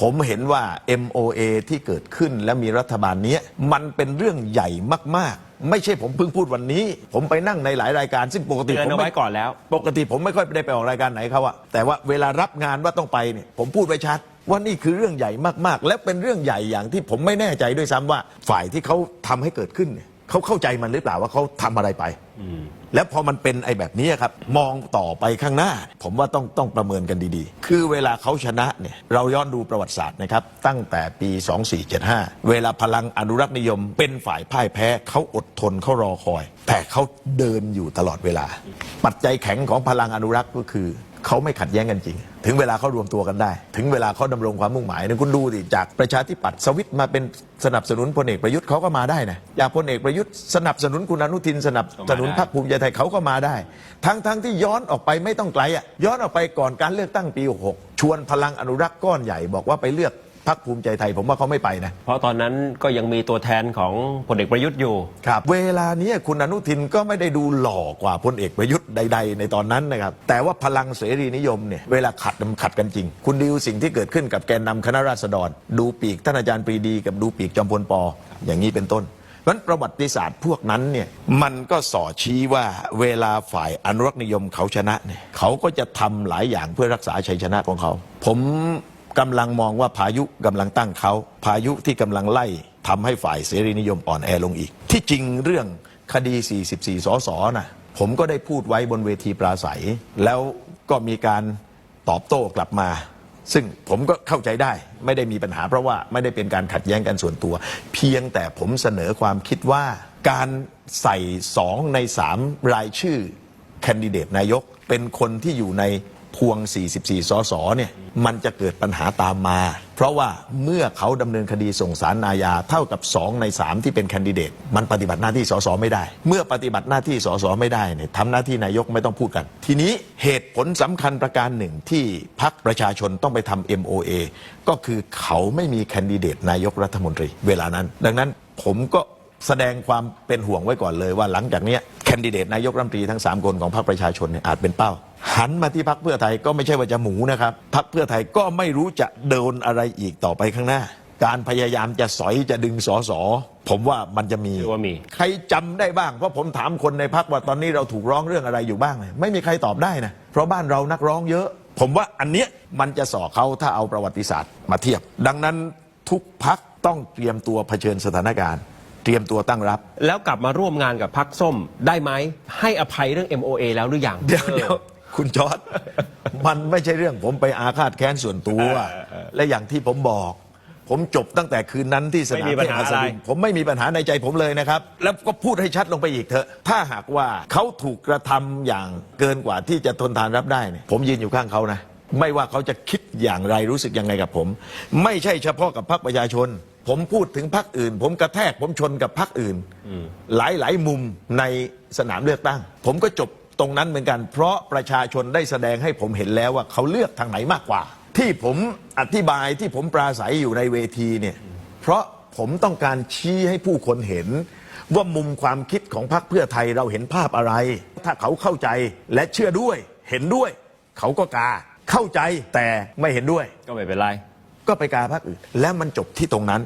ผมเห็นว่า MOA ที่เกิดขึ้นและมีรัฐบาลเนี้ยมันเป็นเรื่องใหญ่มาก ๆ ไม่ใช่ผมเพิ่งพูดวันนี้ ผมไปนั่งในหลายรายการ ซึ่งปกติเตือนผมเอาไม่ไว้ก่อนแล้ว ปกติผมไม่ค่อยได้ไปออกรายการไหนเขาอะแต่ว่าเวลารับงานว่าต้องไปเนี่ยผมพูดไว้ชัดว่านี่คือเรื่องใหญ่มากๆ และเป็นเรื่องใหญ่อย่างที่ผมไม่แน่ใจด้วยซ้ำว่าฝ่ายที่เขาทำให้เกิดขึ้นเนี่ย เขาเข้าใจมันหรือเปล่าว่าเขาทำอะไรไป แล้วพอมันเป็นไอ้แบบนี้ครับ มองต่อไปข้างหน้า ผมว่าต้องต้องประเมินกันดีๆ คือเวลาเขาชนะเนี่ยเราย้อนดูประวัติศาสตร์นะครับ ตั้งแต่ปี 2475 เวลาพลังอนุรักษ์นิยม เป็นฝ่ายพ่ายแพ้เขาอดทนเขารอคอย แต่เขาเดินอยู่ตลอดเวลา ปัจจัยแข็งของพลังอนุรักษ์ก็คือ เขาไม่ขัดแย้งกันจริง ถึงเวลาเขารวมตัวกันได้ ถึงเวลาเขาดำรงความมุ่งหมายเนี่ยคุณดูดิจากประชาธิปัตย์สวิตช์มาเป็นสนับสนุนพลเอกประยุทธ์เขาก็มาได้นะจากพลเอกประยุทธ์สนับสนุนคุณอนุทินสนับสนุนพรรคภูมิใจไทยเขาก็มาได้ ทั้งทั้งที่ย้อนออกไปไม่ต้องไกลอะย้อนออกไปก่อนการเลือกตั้งปี 66 ชวนพลังอนุรักษ์ก้อนใหญ่บอกว่าไปเลือก พรรคภูมิใจไทยผมว่าเขาไม่ไปนะ เพราะตอนนั้นก็ยังมีตัวแทนของพลเอกประยุทธ์อยู่ ครับเวลานี้คุณอนุทินก็ไม่ได้ดูหล่อกว่าพลเอกประยุทธ์ใด ๆ ในตอนนั้นนะครับ แต่ว่าพลังเสรีนิยมเนี่ยเวลาขัดมันขัดกันจริง คุณดูสิ่งที่เกิดขึ้นกับแกนนำคณะราษฎร ดูปีกท่านอาจารย์ปรีดี กับดูปีกจอมพลปออย่างนี้เป็นต้นเพราะฉะนั้นประวัติศาสตร์พวกนั้นเนี่ยมันก็ส่อชี้ว่าเวลาฝ่ายอนุรักษ์นิยมเขาชนะเนี่ยเขาก็จะทำหลายอย่างเพื่อรักษาชัยชนะของเขา ผม กำลังมองว่าพายุกำลังตั้งเขาพายุที่กำลังไล่ทำให้ฝ่ายเสรีนิยมอ่อนแอลงอีก ที่จริงเรื่องคดี 44 สสนะผมก็ได้พูดไว้บนเวทีปราศัย แล้วก็มีการตอบโต้กลับมา ซึ่งผมก็เข้าใจได้ไม่ได้มีปัญหาเพราะว่าไม่ได้เป็นการขัดแย้งกันส่วนตัว เพียงแต่ผมเสนอความคิดว่าการใส่สองในสามรายชื่อแคนดิเดตนายก เป็นคนที่อยู่ใน พวง 44 สสเนี่ยมันจะเกิดปัญหาตามมา เพราะว่าเมื่อเขาดำเนินคดีส่งสารอาญาเท่ากับ 2 ใน 3 ที่เป็นแคนดิเดต มันปฏิบัติหน้าที่สสไม่ได้ เมื่อปฏิบัติหน้าที่สสไม่ได้เนี่ยทำหน้าที่นายกไม่ต้องพูดกัน ทีนี้เหตุผลสำคัญประการหนึ่งที่พักประชาชนต้องไปทำ MOA ก็คือเขาไม่มีแคนดิเดตนายกรัฐมนตรี เวลานั้น ดังนั้นผมก็ แสดงความเป็นห่วงไว้ก่อนเลยว่าหลังจากเนี้แคนดิเดตนายกรัฐมนตรีทั้ง 3 คนของพรรคประชาชนเนี่ยอาจเป็นเป้า หันมาที่พรรคเพื่อไทยก็ไม่ใช่ว่าจะหมูนะครับพรรคเพื่อไทยก็ไม่รู้จะเดินอะไรอีกต่อไปข้างหน้า การพยายามจะสอยจะดึงสอสอผมว่ามันจะมีเชื่อว่ามี ใครจำได้บ้างเพราะผมถามคนในพักว่าตอนนี้เราถูกร้องเรื่องอะไรอยู่บ้างเลยไม่มีใครตอบได้นะเพราะบ้านเรานักร้องเยอะ ผมว่าอันเนี้ยมันจะสอเขาถ้าเอาประวัติศาสตร์มาเทียบ ดังนั้นทุกพักต้องเตรียมตัวเผชิญสถานการณ์ เตรียมตัวตั้งรับ แล้วกลับมาร่วมงานกับพักส้มได้ไหมให้อภัยเรื่อง MOA แล้วหรือยังเดี๋ยวเดี๋ยวคุณจอร์ดมันไม่ใช่เรื่องผมไปอาฆาตแค้นส่วนตัว และอย่างที่ผมบอก ผมจบตั้งแต่คืนนั้นที่สนามไม่มีปัญหาเทพหัสดินอะไรผมไม่มีปัญหาในใจผมเลยนะครับ แล้วก็พูดให้ชัดลงไปอีกเถอะ ถ้าหากว่าเขาถูกกระทำอย่างเกินกว่าที่จะทนทานรับได้เนี่ยผมยืนอยู่ข้างเขานะ ไม่ว่าเขาจะคิดอย่างไรรู้สึกยังไงกับผม ไม่ใช่เฉพาะกับพรรคประชาชน ผมพูดถึงพรรคอื่น ผมกระแทกผมชนกับพรรคอื่น หลายหลายๆมุมในสนามเลือกตั้ง ผมก็จบตรงนั้นเหมือนกัน เพราะประชาชนได้แสดงให้ผมเห็นแล้วว่าเขาเลือกทางไหนมากกว่า ที่ผมอธิบายที่ผมปราศัยอยู่ในเวทีเนี่ยเพราะผมต้องการชี้ให้ผู้คนเห็น ว่ามุมความคิดของพรรคเพื่อไทยเราเห็นภาพอะไร ถ้าเขาเข้าใจและเชื่อด้วย เห็นด้วย เขาก็กาเข้าใจแต่ไม่เห็นด้วยก็ไม่เป็นไร ก็ไปกาพรรคอื่นแล้วมันจบที่ตรงนั้น